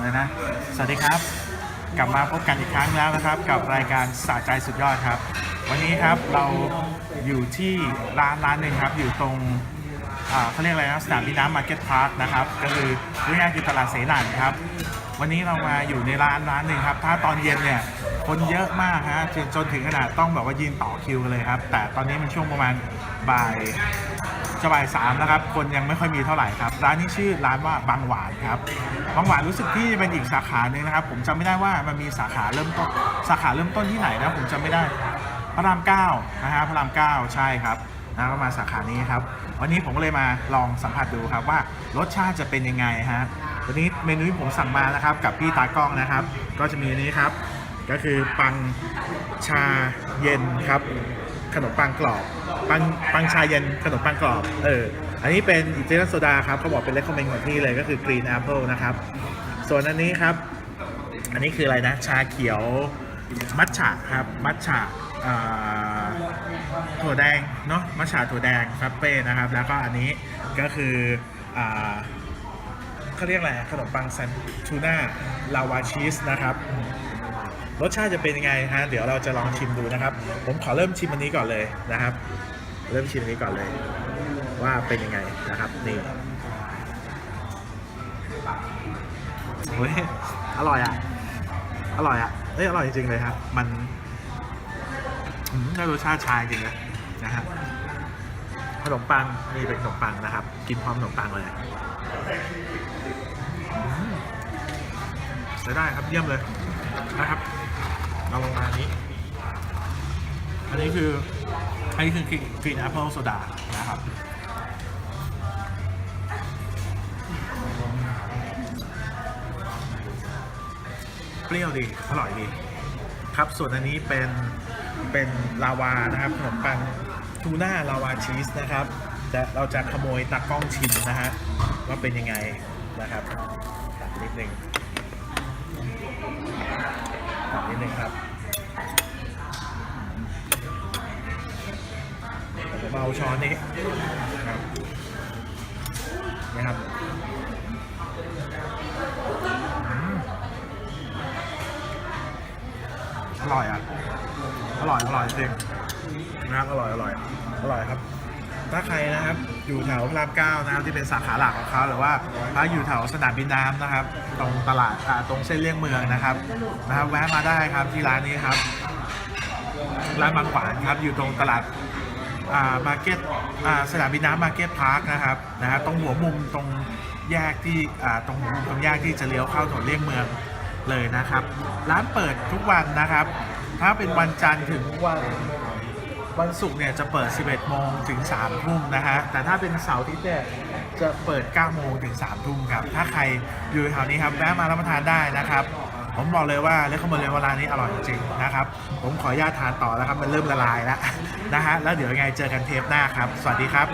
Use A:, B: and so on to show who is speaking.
A: เลยนะสวัสดีครับ กลับมาพบกันอีกครั้งแล้วนะครับ กับรายการสาใจสุดยอดครับ วันนี้ครับเราอยู่ที่ร้านร้านหนึ่งครับอยู่ตรงเขาเรียกอะไรนะสนามบินน้ำมาร์เก็ตพาร์คนะครับ ก็คือง่ายๆคือตลาดเสนานครับ วันนี้เรามาอยู่ในร้านร้านหนึ่งครับ ถ้าตอนเย็นเนี่ยคนเยอะมากฮะจนจนถึงขนาดต้องแบบว่ายืนต่อคิวกันเลยครับ แต่ตอนนี้มันช่วงประมาณบ่าย จะบ่ายสามนะครับ คนยังไม่ค่อยมีเท่าไหร่ครับ ร้านนี้ชื่อร้านว่าบางหวานครับบางหวานรู้สึกที่เป็นอีกสาขาหนึ่งนะครับ ผมจำไม่ได้ว่ามันมีสาขาเริ่มต้นสาขาเริ่มต้นที่ไหนนะผมจำไม่ได้พระรามเก้านะฮะพระรามเก้าใช่ครับนะก็มาสาขานี้ครับ วันนี้ผมก็เลยมาลองสัมผัสดูครับว่ารสชาติจะเป็นยังไงฮะวันนี้เมนูที่ผมสั่งมานะครับ กับพี่ตากล้องนะครับ ก็จะมีอันนี้ครับ ก็คือปังชาเย็นครับ ขนมปังกรอบปังปังชาเย็นขนมปังกรอบเอออันนี้เป็นอิตาเลียนโซดาครับเขาบอกเป็นเลคคอมเมนต์ของที่เลยก็คือ Green Apple นะครับส่วนอันนี้ครับ อันนี้คืออะไรนะ ชาเขียวมัทฉะครับ มัทฉะถั่วแดงเนาะมัทฉะถั่วแดงฟรัปเป้นะครับ แล้วก็อันนี้ก็คืออเขาเรียกอะไรขนมปังซันทูน่าลาวาชีสนะครับ รสชาติจะเป็นยังไงฮะเดี๋ยวเราจะลองชิมดูนะครับ ผมขอเริ่มชิมอันนี้ก่อนเลยนะครับ เริ่มชิมอันนี้ก่อนเลย ว่าเป็นยังไงนะครับนี่เฮ้ยอร่อยอะอร่อยอะเอ้ยอร่อยจริงเลยครับ มันได้รสชาติชายจริงเลยนะฮะขนมปังนี่เป็นขนมปังนะครับ กินพร้อมขนมปังเลยใช้ได้ครับเยี่ยมเลยนะครับ เราลงมาอันนี้ อันนี้คือ อันนี้คือกรีนแอปเปิลโซดานะครับ เปรี้ยวดี อร่อยดี ครับ ส่วนอันนี้เป็น เป็นลาวานะครับขนมปังทูน่าลาวาชีสนะครับจะเราจะขโมยตากล้องชิมนะฮะว่าเป็นยังไงนะครับตัดนิดนึง ตัดนิดนึงครับเอาช้อนนี้นะครับนะครับอืมอร่อยอะ อร่อย อร่อยจริงนะครับอร่อย อร่อย อร่อยครับ ถ้าใครนะครับอยู่แถวพระรามเก้านะครับที่เป็นสาขาหลักของเขาหรือว่าถ้าอยู่แถวสนามบินน้ำนะครับ ตรงตลาดอ่าตรงเส้นเลี่ยงเมืองนะครับนะครับ แวะมาได้ครับที่ร้านนี้ครับ ร้านบางขวานครับอยู่ตรงตลาดอ่ามาร์เก็ตอ่าสนามบินน้ำมาร์เก็ตพาร์คนะครับนะฮะตรงหัวมุมตรงแยกที่อ่าตรงหัวมุมตรงแยกที่จะเลี้ยวเข้าถนนเลี่ยงเมืองเลยนะครับ ร้านเปิดทุกวันนะครับ ถ้าเป็นวันจันทร์ถึงวัน วันศุกร์เนี่ยจะเปิด 11 โมงถึง 3 ทุ่มนะฮะ แต่ถ้าเป็นเสาร์อาทิตย์เนี่ยจะเปิด 9 โมงถึง 3 ทุ่มครับ ถ้าใครอยู่แถวนี้ครับแวะมารับประทานได้นะครับ ผมบอกเลยว่าเลคคอมเมนเลเวลาร้านนี้อร่อยจริงนะครับ ผมขออนุญาตทานต่อแล้วครับ มันเริ่มละลายแล้วนะฮะ แล้วเดี๋ยวยังไงเจอกันเทปหน้าครับ สวัสดีครับ